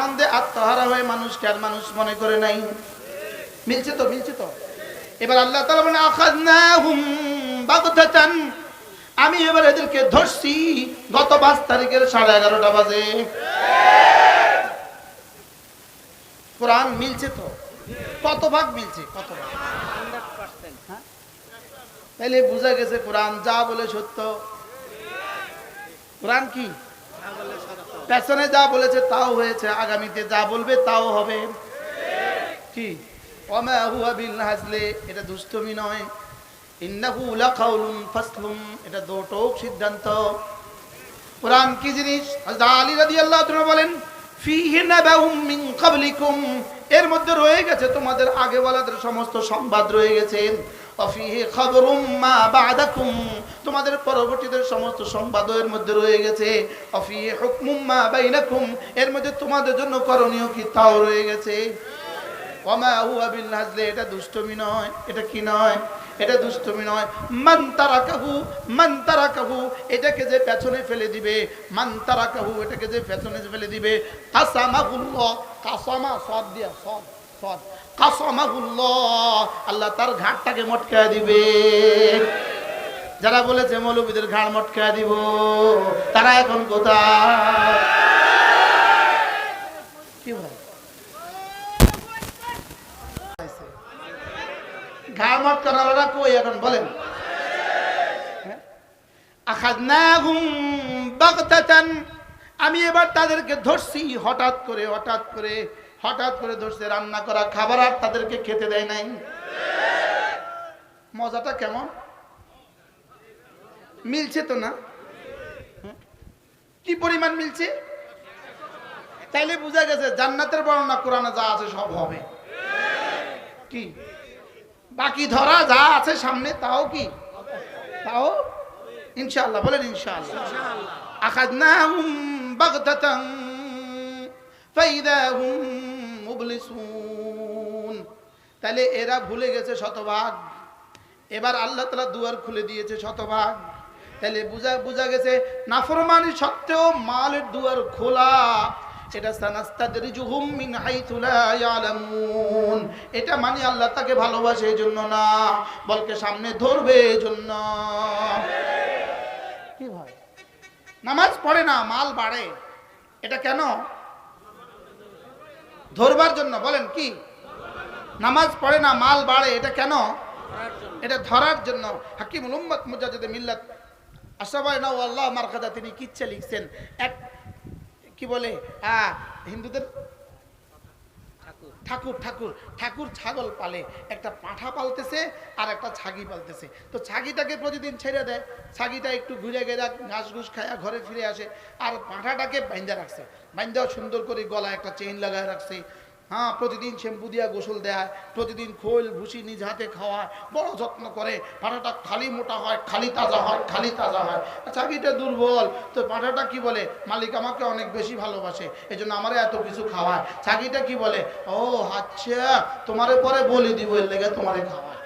আনন্দে আত্মহারা হয়ে মানুষকে আর মানুষ মনে করে নাই? মিলছে তো মিলছে তো। এবার আল্লাহ তালা মানে আমি এবার এদেরকে ধরছি গত পাঁচ তারিখের সাড়ে এগারোটা বাজে। কোরআন মিলছে তো? কত ভাগ মিলছে? কত ভাগ? তাইলে বোঝা গেছে কোরআন যা বলে সত্য। কোরআন কি? পেছনে যা বলেছে তাও হয়েছে, আগামীতে যা বলবে তাও হবে। কি? এটা দুষ্টমি নয়। সিদ্ধান্ত। কি জিনিস? বলেন এর মধ্যে রয়ে গেছে তোমাদের আগে বলাদের সমস্ত সংবাদ রয়ে গেছে। তোমাদের পরবর্তীদের সমস্ত সংবাদও এর মধ্যে রয়ে গেছে। এর মধ্যে তোমাদের জন্য করণীয় কি তাও রয়ে গেছে। এটা নয়। এটা কি নয়? এটা নয়। এটাকে যে পেছনে ফেলে দিবে। এটাকে যে পেছনে ফেলে দিবে। কাসামা সদ দিয়া সদ সদ। আল্লাহ তার ঘাটটাকে মটকা দিবে। যারা বলেছে মৌলবীদের ঘাড় মটকা দিব, তারা এখন কোথায়? কই এখন বলেন? হ্যাঁ? আমি এবার তাদেরকে ধরছি, হঠাৎ করে হঠাৎ করে। হঠাৎ করে ধরছে রান্না করা খাবার আর তাদেরকে খেতে দেয় নাই। মজাটা কেমন? মিলছে তো না? হ্যাঁ? কি পরিমাণ মিলছে? তাইলে বোঝা গেছে জান্নাতের বর্ণনা কোরআনে যা আছে সব হবে। কি? বাকি ধরা যা আছে সামনে তাও কি? তাও? ইনশাআল্লাহ বলেন ইনশাআল্লাহ। আখাযনাহুম বাগতাতান ফাইদা হুম মুবলিসুন তাহলে এরা ভুলে গেছে শতভাগ। এবার আল্লাহ তাআলা দুয়ার খুলে দিয়েছে শতভাগ। তাহলে বুঝা বুঝা গেছে নাফরমানি সত্ত্বেও মালের দুয়ার খোলা। এটা এটা মানে আল্লাহ তাকে ভালোবাসে এজন্য না, বলকে সামনে ধরবে এজন্য। কি ভাই নামাজ পড়ে না, মাল বাড়ে। এটা কেন? ধরবার জন্য, বলেন কি? নামাজ পড়ে না, মাল বাড়ে, এটা কেন? এটা ধরার জন্য। হাকিম উম্মত মুজাজিদ মিল্লাত আশরাফ আল্লাহ মারকাদা তিনি কিচ্ছা লিখছেন। এক, কি বলে? হিন্দুদের ঠাকুর ঠাকুর ঠাকুর ছাগল পালে। একটা পাঠা পালতেছে আর একটা ছাগি পালতেছে। তো ছাগিটাকে প্রতিদিন ছেড়ে দেয়। ছাগিটা একটু ঘুরে গেলে ঘাস ঘুস খায়া ঘরে ফিরে আসে। আর পাঠাটাকে বাইন্দা রাখছে। বাইন্দা সুন্দর করে গলায় একটা চেইন লাগায় রাখছে। হ্যাঁ প্রতিদিন শ্যাম্পু দিয়া গোসল দেয়, প্রতিদিন খোল ভুসি নিজ হাতে খাওয়ায়, বড় যত্ন করে পাঠাটা খালি মোটা হয়, খালি তাজা হয়, খালি তাজা হয়। চাকরিটা দুর্বল। তো পাঠাটা কি বলে? মালিক আমাকে অনেক বেশি ভালোবাসে এই জন্য আমারে এত কিছু খাওয়ায়। চাকিটা কি বলে? ও আচ্ছা তোমার পরে বলি দিব, এর লেগে তোমারে খাওয়ায়।